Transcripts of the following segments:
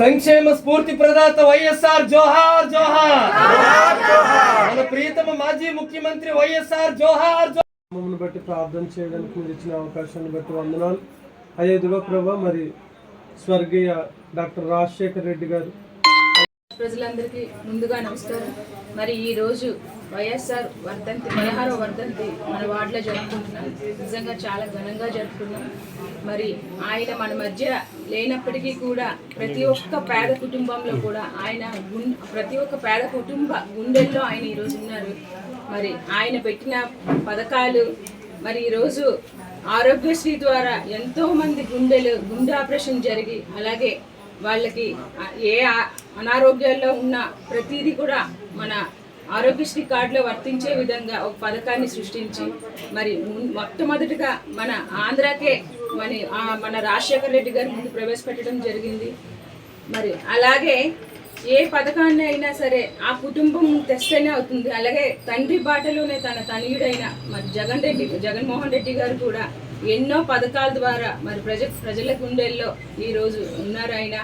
సంక్షేమ స్ఫూర్తి ప్రదాత వైఎస్ఆర్ జోహార్ జోహార్. మన ప్రియతమ మాజీ ముఖ్యమంత్రి వైఎస్ఆర్ జోహార్ జోహార్ మమ్మల్ని బట్టి ప్రార్థన చేయడానికి మీరు ఇచ్చిన అవకాశాన్ని బట్టి వందనాలు. అయ్యే దివ ప్రభా మరి స్వర్గీయ డాక్టర్ రాజశేఖర్ రెడ్డి గారు ప్రజలందరికీ ముందుగా నమస్కారం. మరి ఈ రోజు వైఎస్ఆర్ వర్ధంతి పదహారవ వర్ధంతి మన వార్డులో జరుపుకుంటున్నాం. నిజంగా చాలా ఘనంగా జరుపుకున్నాం. మరి ఆయన మన మధ్య లేనప్పటికీ కూడా ప్రతి ఒక్క పేద కుటుంబంలో కూడా ఆయన ప్రతి ఒక్క పేద కుటుంబ గుండెల్లో ఆయన ఈరోజు ఉన్నారు. మరి ఆయన పెట్టిన పథకాలు మరి ఈరోజు ఆరోగ్యశ్రీ ద్వారా ఎంతో మంది గుండెలు గుండె ఆపరేషన్ జరిగి అలాగే వాళ్ళకి ఏ అనారోగ్యాల్లో ఉన్న ప్రతిదీ కూడా మన ఆరోగ్యశ్రీ కార్డులో వర్తించే విధంగా ఒక పథకాన్ని సృష్టించి మరి మొట్టమొదటిగా మన ఆంధ్రాకే మన మన రాజశేఖర రెడ్డి గారి ముందు ప్రవేశపెట్టడం జరిగింది. మరి అలాగే ఏ పథకాన్ని అయినా సరే ఆ కుటుంబం తెస్తేనే అవుతుంది. అలాగే తండ్రి బాటలోనే తన తనయుడైన మరి జగన్ రెడ్డి జగన్మోహన్ రెడ్డి గారు కూడా ఎన్నో పథకాల ద్వారా మరి ప్రజ ప్రజల గుండెల్లో ఈరోజు ఉన్నారు ఆయన.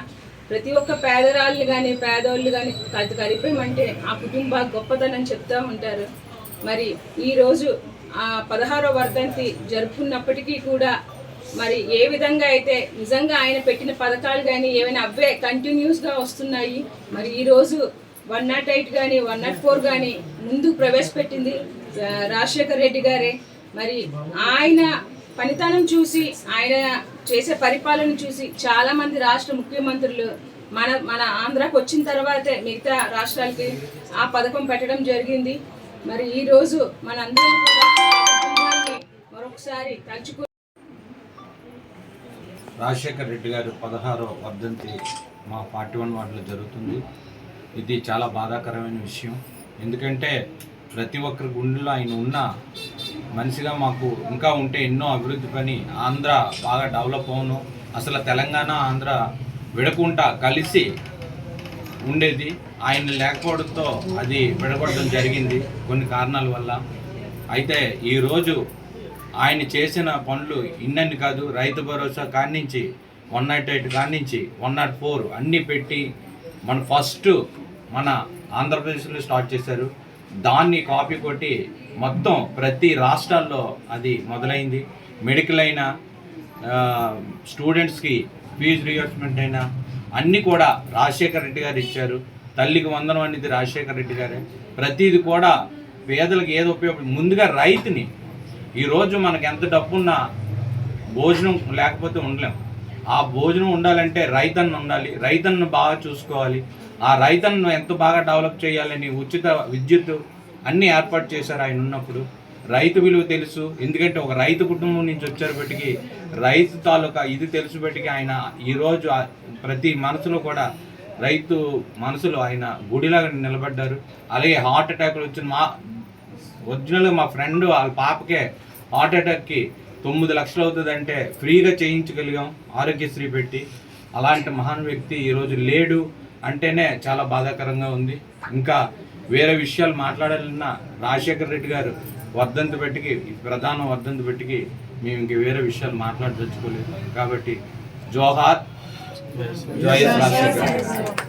ప్రతి ఒక్క పేదరాళ్ళు కానీ పేదోళ్ళు కానీ కలిపి కలిపేమంటే ఆ కుటుంబ గొప్పతనం చెప్తూ ఉంటారు. మరి ఈరోజు ఆ పదహారో వర్ధంతి జరుపుకున్నప్పటికీ కూడా మరి ఏ విధంగా అయితే నిజంగా ఆయన పెట్టిన పథకాలు కానీ ఏమైనా అవే కంటిన్యూస్గా వస్తున్నాయి మరి ఈరోజు వన్ నాట్ ఎయిట్ కానీ వన్ నాట్ ఫోర్ కానీ ముందు ప్రవేశపెట్టింది రాజశేఖర్ రెడ్డి గారే. మరి ఆయన పనితనం చూసి ఆయన చేసే పరిపాలన చూసి చాలా మంది రాష్ట్ర ముఖ్యమంత్రులు మన మన ఆంధ్రాకు వచ్చిన తర్వాతే మిగతా రాష్ట్రాలకి ఆ పథకం పెట్టడం జరిగింది. మరి ఈరోజు మనందరం కూడా మరొకసారి తలుచుకు రాజశేఖర్ రెడ్డి గారు పదహారో వర్ధంతి మా ఫార్టీ వన్ వార్డులో జరుగుతుంది. ఇది చాలా బాధాకరమైన విషయం. ఎందుకంటే ప్రతి ఒక్కరి గుండెలో ఆయన ఉన్న మనిషిగా మాకు ఇంకా ఉంటే ఎన్నో అభివృద్ధి పని ఆంధ్ర బాగా డెవలప్ అవును. అసలు తెలంగాణ ఆంధ్ర విడకుండా కలిసి ఉండేది. ఆయన లేకపోవడంతో అది విడగొట్టడం జరిగింది కొన్ని కారణాల వల్ల. అయితే ఈరోజు ఆయన చేసిన పనులు ఇన్నన్ని కాదు రైతు భరోసా కానించి వన్ నాట్ ఎయిట్ కానించి వన్ నాట్ ఫోర్ అన్నీ పెట్టి మన ఫస్ట్ మన ఆంధ్రప్రదేశ్లో స్టార్ట్ చేశారు. దాన్ని కాపీ కొట్టి మొత్తం ప్రతి రాష్ట్రాల్లో అది మొదలైంది. మెడికల్ అయినా స్టూడెంట్స్కి ఫీజు రియంబర్స్మెంట్ అయినా అన్నీ కూడా రాజశేఖర రెడ్డి గారు ఇచ్చారు. తల్లికి వందనం అనేది రాజశేఖర రెడ్డి గారే. ప్రతిది కూడా పేదలకు ఏదో ఉపయోగపడి ముందుగా రైతుని ఈరోజు మనకు ఎంత డబ్బున్నా భోజనం లేకపోతే ఉండలేం. ఆ భోజనం ఉండాలంటే రైతన్న ఉండాలి. రైతన్ను బాగా చూసుకోవాలి. ఆ రైతన్ను ఎంత బాగా డెవలప్ చేయాలని ఉచిత విద్యుత్ అన్నీ ఏర్పాటు చేశారు ఆయన ఉన్నప్పుడు. రైతు విలువ తెలుసు. ఎందుకంటే ఒక రైతు కుటుంబం నుంచి వచ్చారు బట్టికి రైతు తాలూకా ఇది తెలుసు బట్టికి ఆయన ఈరోజు ప్రతి మనసులో కూడా రైతు మనసులో ఆయన గుడిలాగా నిలబడ్డారు. అలాగే హార్ట్ అటాక్లు వచ్చిన మా ఒరిజినల్గా మా ఫ్రెండ్ వాళ్ళ పాపకే హార్ట్ అటాక్కి తొమ్మిది లక్షలు అవుతుందంటే ఫ్రీగా చేయించగలిగాం. ఆరోగ్యశ్రీ పెట్టి. అలాంటి మహాన్ వ్యక్తి ఈరోజు లేడు అంటేనే చాలా బాధాకరంగా ఉంది. ఇంకా వేరే విషయాలు మాట్లాడాలన్నా రాజశేఖర్ రెడ్డి గారు వర్ధంతి పెట్టికి ప్రధాన వర్ధంతి పెట్టికి మేము ఇంక వేరే విషయాలు మాట్లాడదలుచుకోలేదు. కాబట్టి జోహార్ జోయస్ రాజశేఖర్